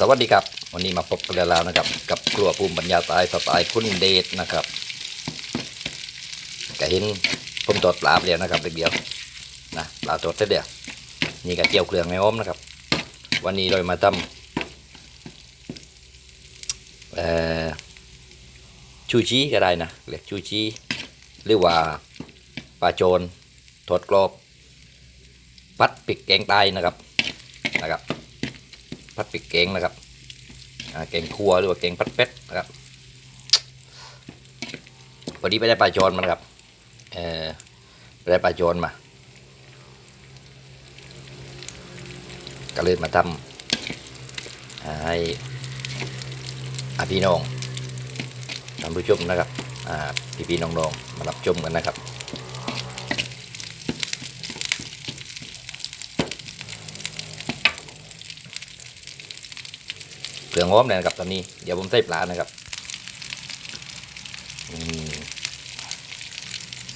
สวัสดีครับ วันนี้มาพบกันแล้วนะครับ กับครัวภูมิปัญญาตายสไตล์คุณเดชนะครับก็เห็นผมตดปลาไปแล้วนะครับเดียวนะปลาตดเสร็จเดียวนี่ก็เจียวเครื่องในอ้อมนะครับ วันนี้เรามาทำชูชีก็ได้นะเรียกชูชีหรือว่าปลาโจรทอดกรอบพัดปิกแกงใต้นะครับนะครับ พัดปิกเกงนะครับเกงครัวหรือว่าเกงพัดเป็ดนะครับวันนี้ไปได้ปลาจอนมานครับเออไปได้ปลาจอนมา ก็เลยมาทำให้อพี่น้องท่านผู้ชมนะครับ อ่า พี่พี่น้องๆมารับชมกันนะครับ เครื่องหอมเลยนะครับตอนนี้เดี๋ยวผมใส่ปลานะครับอืม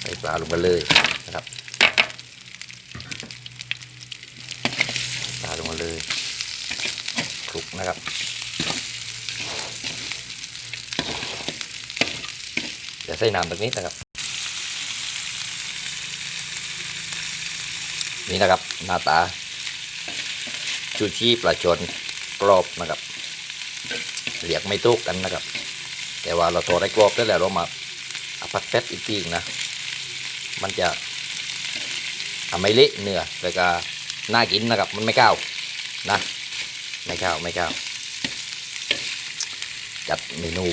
ใส่ปลาลงไปเลยนะครับปลาลงมาเลยคลุกนะครับเดี๋ยวใส่น้ำตรงนี้นะครับนี่นะครับหน้าตาชูชีปลาชนกรอบนะครับ เรียกไม่ทุกกันนะครับ แต่ว่าเราทรได้กรอบได้แล้วเรามาเอาพัดแป๊ดอีกทีนะ มันจะทำไม่เละเนื้อแล้วก็น่ากินนะครับ มันไม่ก้าวนะ ไม่ก้าวไม่ก้าวจัดเมนู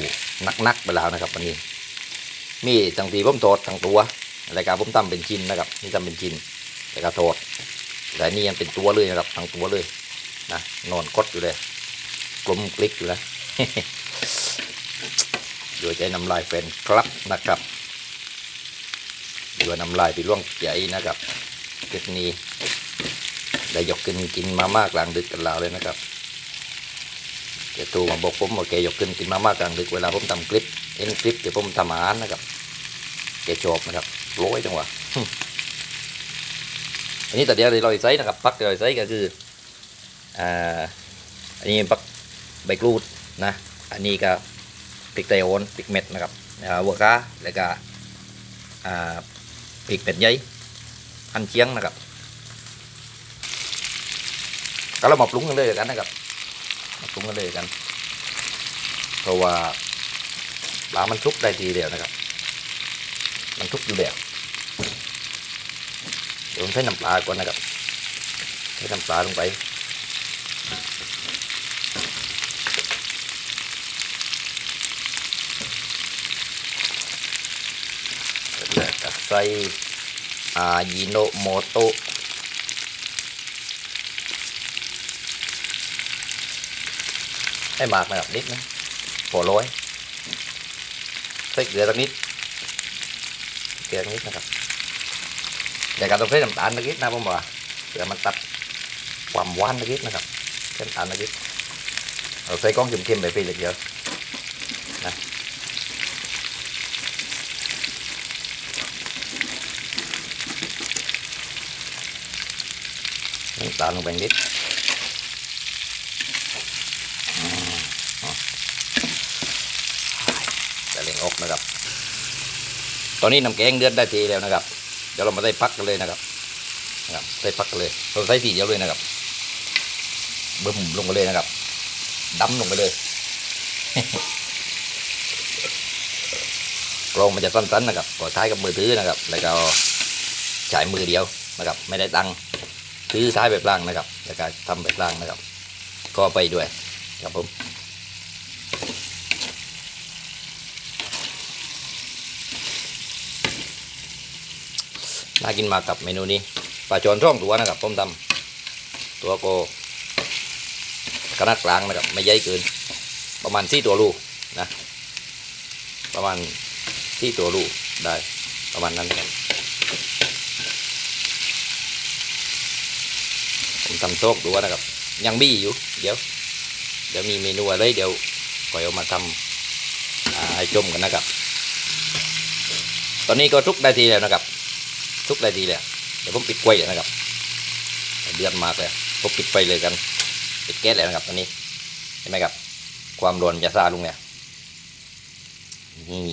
นักๆไปแล้วนะครับวันนี้ มีทั้งทีผมโทษทั้งตัวรายการผมทำเป็นชิ้นนะครับนี่ทำเป็นชิ้นแล้วก็โทษแต่นี่ยังเป็นตัวเลยนะครับทั้งตัวเลยนะนอนกดอยู่เลยกลมกลิกอยู่แล้ว โดยใจน้ำลายแฟนครับนะครับโดยน้ำลายไปล่วงใจนะครับคลิปนี้ได้ยกกินกินมามากกลางดึกกันแล้วเลยนะครับแกตูมาบอกผมว่าแกยกกินกินมามากกลางดึกเวลาผมทำคลิปเห็นคลิปที่ผมทำอาหารนะครับแกชอบนะครับโรยจังหวะอันนี้แต่เดียวเราใส่นะครับปักเดียวใส่ก็คืออ่าอันนี้ปักใบกรูด นะอันนี้ก็พริกไทยโอนพริกเม็ดนะครับอ่าวัวกาแล้วก็อ่าพริกเป็ดใหญ่หั่นเชียงนะครับก็เรามาปรุงกันเลยกันนะครับมาปรุงกันเลยกัน เพราะว่าปลามันทุกได้ทีเดียวนะครับ มันทุกอยู่แล้วเดี๋ยวผมใช้น้ำปลาก่อนนะครับใช้น้ำปลาลงไป แล้วก็ใส่อายิโนโมโตะให้มากนะครับนิดนะพอร้อยใส่เกลือสักนิด เกลือสักนิดนะครับเดี๋ยวการต้องใส่น้ำตาลนิดนะผมว่าเพื่อมันตัดความหวานนิดนะครับใส่น้ำตาลสักนิดเราใส่ก้องเค็มๆไปปีเล็กเดียวน้ำ ตาลลงไปนิดอืมอ๋อจะเล่งอกนะครับ ตอนนี้น้ำแกงเดือดได้ทีแล้วนะครับ เดี๋ยวเรามาใส่พักกันเลยนะครับนะครับใส่พักกันเลยเราใส่ทีเดียวเลยนะครับบึ้มลงไปเลยนะครับดำลงไปเลยกรองมันจะสั้นๆนะครับก็ใช้กับมือถือนะครับ แล้วก็ใช้มือเดียวนะครับ ไม่ได้ตัง ซื้อท้ายแบบล่างนะครับแล้วก็ทำแบบล่างนะครับ ก็ไปด้วยครับผมน่ากินมากกับเมนูนี้ปลาจอนช่องตัวนะครับผมทำตัวโกขนาดกลางนะครับ ไม่ใหญ่เกิน ประมาณที่ตัวลูกนะ ประมาณที่ตัวลูกได้ประมาณนั้นครับ ผม ทำโชคดูว่านะครับ ยังบี้อยู่ เดี๋ยว เดี๋ยวมีเมนูอะไรเดี๋ยวคอยเอามาทำอ่าให้ชมกันนะครับ ตอนนี้ก็ทุกได้ทีแล้วนะครับ ทุกได้ทีแล้วเดี๋ยวผมปิดไฟเลยนะครับ เดือนมากเลยผมปิดไฟเลยกันปิดแก๊สเลยนะครับ ตอนนี้เห็นไหมครับ ความร้อนจะซาลงเนี่ยนี่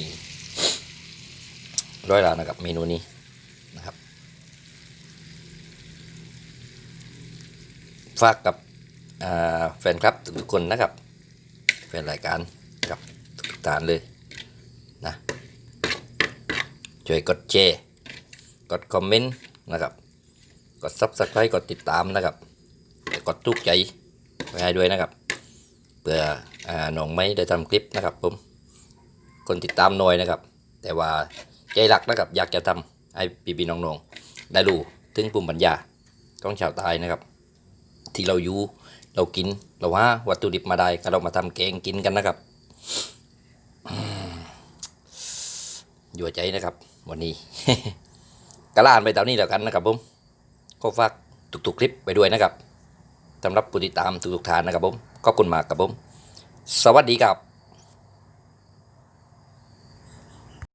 ร้อยแล้วนะครับ เมนูนี้นะครับ ฝากกับแฟนครับทุกคนนะครับ แฟนรายการกับทุกๆท่านเลยนะช่วยกดแชร์กดคอมเมนต์นะครับ กด subscribe กดติดตามนะครับกดทุกใจไว้ให้ด้วยนะครับเพื่ออน้องไม่ได้ทำคลิปนะครับผมคนติดตามน้อยนะครับ แต่ว่าใจหลักนะครับอยากจะทำให้พี่ๆน้องๆได้รู้ถึงภูมิปัญญาของชาวใต้นะครับ ที่เราอยู่เรากินเราหาวัตถุดิบมาได้ก็เรามาทำแกงกินกันนะครับอยู่ใจนะครับ วันนี้กระลานไปตามนี้แล้วกันนะครับผมก็ฝากทุกๆคลิปไปด้วยนะครับสำหรับผู้ติดตามทุกๆทานนะครับผมขอบคุณมากครับผม สวัสดีครับ